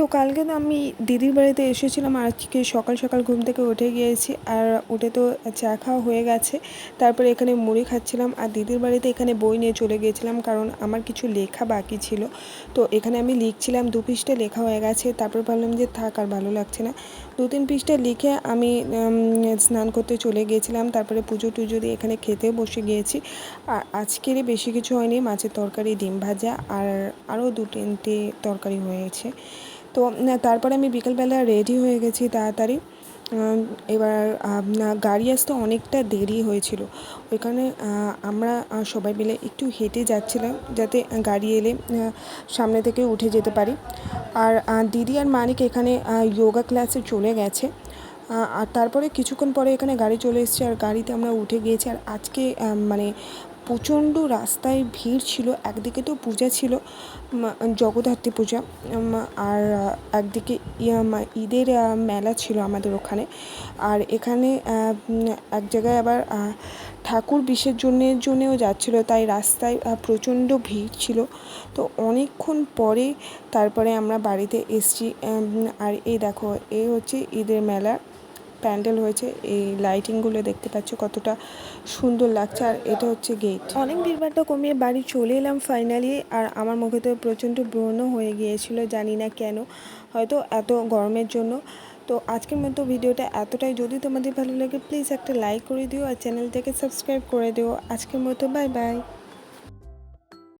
তো কালকে তো আমি দিদির বাড়িতে এসেছিলাম, আজকে সকাল সকাল ঘুম থেকে উঠে গিয়েছি আর উঠে তো চা খাওয়া হয়ে গেছে। তারপরে এখানে মুড়ি খাচ্ছিলাম আর দিদির বাড়িতে এখানে বই নিয়ে চলে গিয়েছিলাম কারণ আমার কিছু লেখা বাকি ছিল। তো এখানে আমি লিখছিলাম, দু পৃষ্ঠে লেখা হয়ে গেছে। তারপর ভাবলাম যে থাক আর ভালো লাগছে না। দু তিন পৃষ্ঠে লিখে আমি স্নান করতে চলে গিয়েছিলাম। তারপরে পুজো টুজো দিয়ে এখানে খেতে বসে গিয়েছি। আর আজকের বেশি কিছু হয়নি, মাছের তরকারি, ডিম ভাজা আর আরও দু তিনটে তরকারি হয়েছে। তো তারপরে আমি বিকেলবেলা রেডি হয়ে গেছি তাড়াতাড়ি। এবার গাড়ি আসতে অনেকটা দেরি হয়েছিল। ওইখানে আমরা সবাই মিলে একটু হেঁটে যাচ্ছিলাম যাতে গাড়ি এলে সামনে থেকে উঠে যেতে পারি। আর দিদি আর মানিক এখানে যোগা ক্লাসে চলে গেছে। আর তারপরে কিছুক্ষণ পরে এখানে গাড়ি চলে এসেছে। আর গাড়িতে আমরা উঠে গিয়েছি। আর আজকে মানে প্রচণ্ড রাস্তায় ভিড় ছিল, একদিকে তো পূজা ছিল জগদ্ধাত্রী পূজা আর একদিকে ঈদের মেলা ছিল আমাদের ওখানে। আর এখানে এক জায়গায় আবার ঠাকুর বিসর্জনের জন্যেও যাচ্ছিল, তাই রাস্তায় প্রচণ্ড ভিড় ছিল। তো অনেকক্ষণ পরে তারপরে আমরা বাড়িতে এসছি আর এই দেখো, এই হচ্ছে ঈদের মেলা। প্যান্ডেল হয়েছে, এই লাইটিংগুলো দেখতে পাচ্ছ কতটা সুন্দর লাগছে। আর এটা হচ্ছে গেট অনেক ভিড়ভাড়টা কমিয়ে বাড়ি চলে এলাম ফাইনালি আর আমার মুখে তো প্রচণ্ড ব্রণ হয়ে গিয়েছিল, জানি না কেন, হয়তো এত গরমের জন্য। তো আজকের মতো ভিডিওটা এতটাই। যদি তোমাদের ভালো লাগে প্লিজ একটা লাইক করে দিও, আর চ্যানেলটাকে সাবস্ক্রাইব করে দিও। আজকের মতো বাই বাই